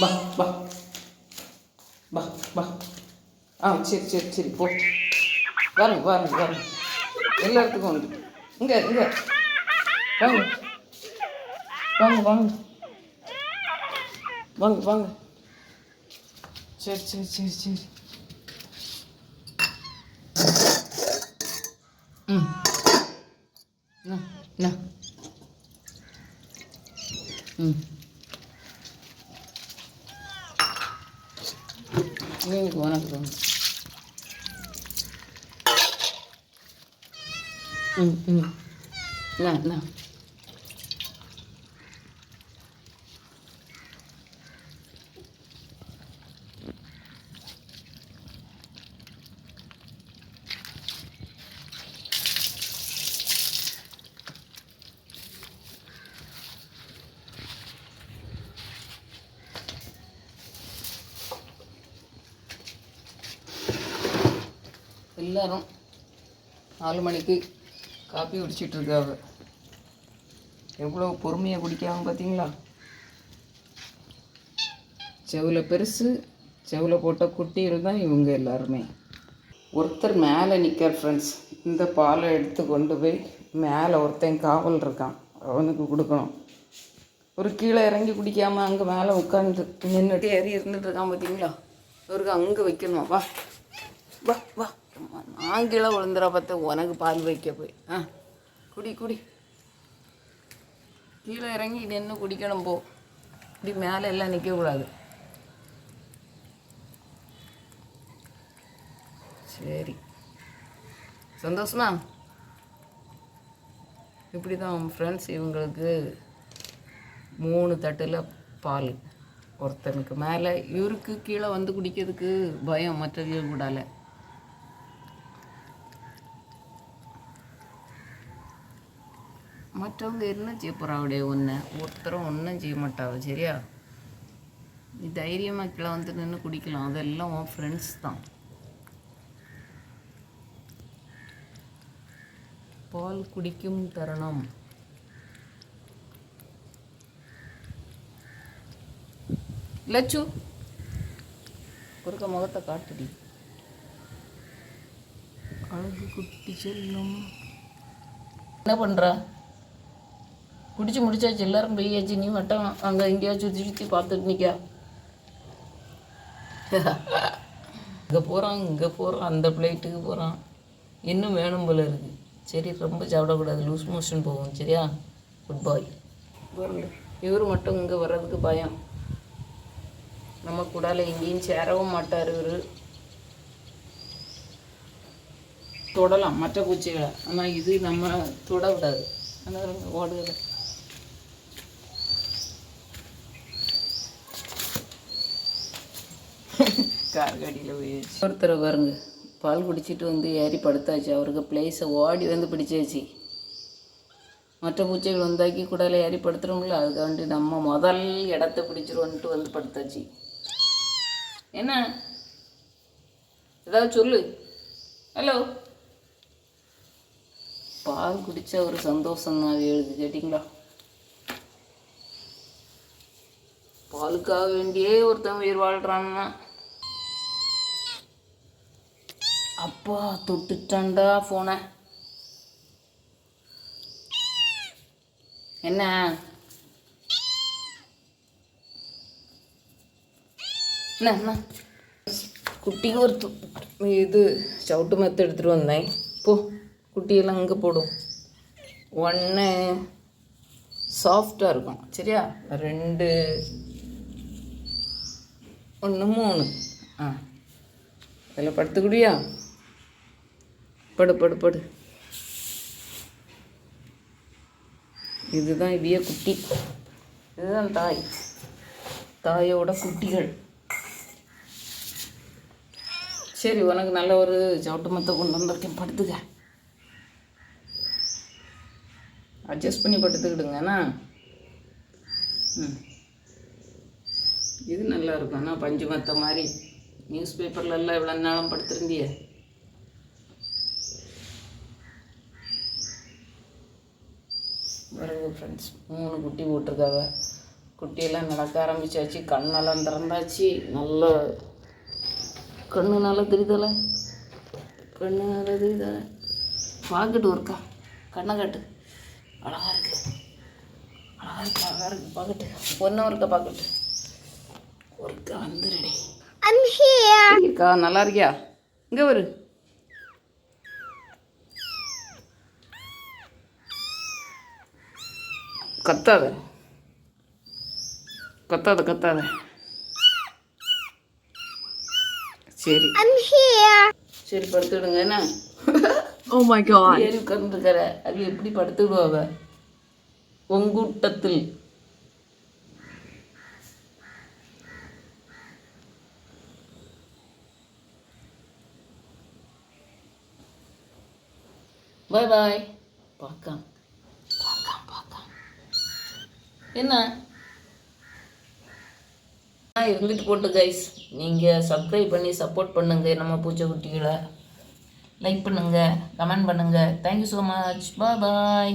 வா வா வா வா ஆ சரி சரி சரி போ வரேன் வரேன் வரேன் எல்லா இடத்துக்கும் வந்து இங்கே இங்கே வாங்க வாங்க வாங்க வாங்க வாங்க சரி சரி சரி சரி ம் நா நா ம் உங்களுக்கு வணக்கம் ம் ம் நா எல்லாரும் நாலு மணிக்கு காப்பி குடிச்சிட்ருக்காங்க. எவ்வளோ பொறுமையாக குடிக்காமல் பார்த்தீங்களா செவில் பெருசு செவில் போட்ட குட்டியில் தான் இவங்க எல்லாருமே. ஒருத்தர் மேலே நிற்கிறார் ஃப்ரெண்ட்ஸ் இந்த பாலை எடுத்து கொண்டு போய் மேலே ஒருத்தன் காவல் இருக்கான். அவனுக்கு கொடுக்கணும். ஒரு கீழே இறங்கி குடிக்காமல் அங்கே மேலே உட்காந்து நின்றுட்டு ஏறி இருந்துட்டு இருக்கான் பார்த்தீங்களா அவருக்கு அங்கே வைக்கணும்? வா. வா வா. நான் கீழே விழுந்துற பார்த்து உனக்கு பால் வைக்க போய். ஆ குடி குடி. கீழே இறங்கி நின்று குடிக்கணும் போ. இப்படி மேலே எல்லாம் நிற்கக்கூடாது சரி. சந்தோஷமா? இப்படி தான் ஃப்ரெண்ட்ஸ் இவங்களுக்கு மூணு தட்டில் பால். ஒருத்தனுக்கு மேலே இவருக்கு கீழே வந்து குடிக்கிறதுக்கு பயம் மற்றவங்க கூடால. மற்றவங்க என்ன செய்ய போகிறாவுடைய ஒன்று ஒருத்தரும் ஒன்றும் செய்ய மாட்டாவ சரியா? நீ தைரியமாக கீழே வந்து நின்று குடிக்கலாம். அதெல்லாம் உன் ஃப்ரெண்ட்ஸ் தான். பால் குடிக்கும் தருணம். லச்சு ஒருக்க முகத்தை காட்டுடி. அழகு குட்டி செல்லும். என்ன பண்ணுறா குடிச்சு முடிச்சாச்சு. எல்லாரும் போயாச்சு. நீ மட்டும் அங்கே எங்கேயா சுற்றி சுற்றி பார்த்துட்டு நிற்கா இங்கே போகிறான் இங்கே போகிறான் அந்த பிளேட்டுக்கு போகிறான் இன்னும் வேணும் போல இருக்கு. சரி ரொம்ப சாப்பிடக்கூடாது. லூஸ் மோஷன் போகும். சரியா? குட் பாய் இவர் மட்டும் இங்கே வர்றதுக்கு பயம். நம்ம கூடால எங்கேயும் சேரவும் மாட்டார் இவர். தொடலாம். மற்ற பூச்சிகளை. ஆனால் இது நம்ம தொட விடாது ஆனால் ஓடுகிற கார்காடியில் போயாச்சு. ஒருத்தரை பாருங்க பால் குடிச்சிட்டு வந்து ஏறி படுத்தாச்சு. அவருக்கு பிளேஸை ஓடி வந்து பிடிச்சாச்சு. மற்ற பூச்சிகள் வந்தாக்கி கூடால ஏறி படுத்துறோம்ல அதுக்காண்டி நம்ம முதல் இடத்த பிடிச்சிருவோன்ட்டு வந்து படுத்தாச்சு. என்ன? ஏதாவது சொல்லு. ஹலோ பால் குடிச்ச ஒரு சந்தோஷம் தான் எழுது கேட்டிங்களா? பாலுக்காக வேண்டியே ஒருத்தன் உயிர் வாழ்கிறான்னா அப்பா தொட்டுட்டான்டா ஃபோனை என்ன? என்ன குட்டிக்கு ஒரு இது சவுட்டு மெத்த எடுத்துகிட்டு வந்தேன். போ குட்டியெல்லாம் அங்கே போடும். ஒன்று சாஃப்டாக இருக்கும். சரியா? ரெண்டு ஒன்று மூணு. ஆ. அதில் படுத்துக்கிடியா படு படு படு. இதுதான் இவிய குட்டி. இதுதான் தாய். தாயோட குட்டிகள். சரி உனக்கு நல்ல ஒரு சவுட்டு மத்த கொண்டு வந்திருக்கேன். படுத்துக்க. அட்ஜஸ்ட் பண்ணி படுத்துக்கிடுங்கண்ணா ம். இது நல்லா இருக்கும் ஆனால் பஞ்சு மத்த மாதிரி. நியூஸ் பேப்பர்லெல்லாம் இவ்வளோ நாளும் படுத்துருந்தியே. பாருங்க ஃப்ரெண்ட்ஸ் மூணு குட்டி போட்டிருக்காவ குட்டியெல்லாம் நடக்க ஆரம்பிச்சாச்சு. கண்ணெல்லாம் திறந்தாச்சு. நல்ல கண்ணு நல்லா தெரியுதல? கண்ணு நல்லா தெரியுதல? பார்க்கட்டு ஒருக்கா. கண்ணை காட்டு. அழகா இருக்கு. அழகா இருக்கு அழகா இருக்கு. பார்க்கட்டு ஒன்றும் ஒருக்கா பார்க்கட்டு ஒருக்கா வந்துடுடி இருக்கா நல்லா இருக்கியா? இங்கே வரு. கத்தாத. கத்தாத கத்தாத. சரி. சரி படுத்துடுங்க என்ன? ஓ மை காட் ஏறி உட்கார்ந்துருக்கிற. அது எப்படி படுத்துடுவாவ உங்கூட்டத்தில் பாய் பாய் பார்க்கலாம் என்ன? ஆ, இருந்துட்டு போட்டு கைஸ் நீங்கள் சப்ஸ்கிரைப் பண்ணி சப்போர்ட் பண்ணுங்கள் நம்ம பூச்சை லைக் பண்ணுங்கள் கமெண்ட் பண்ணுங்கள் thank you so much bye bye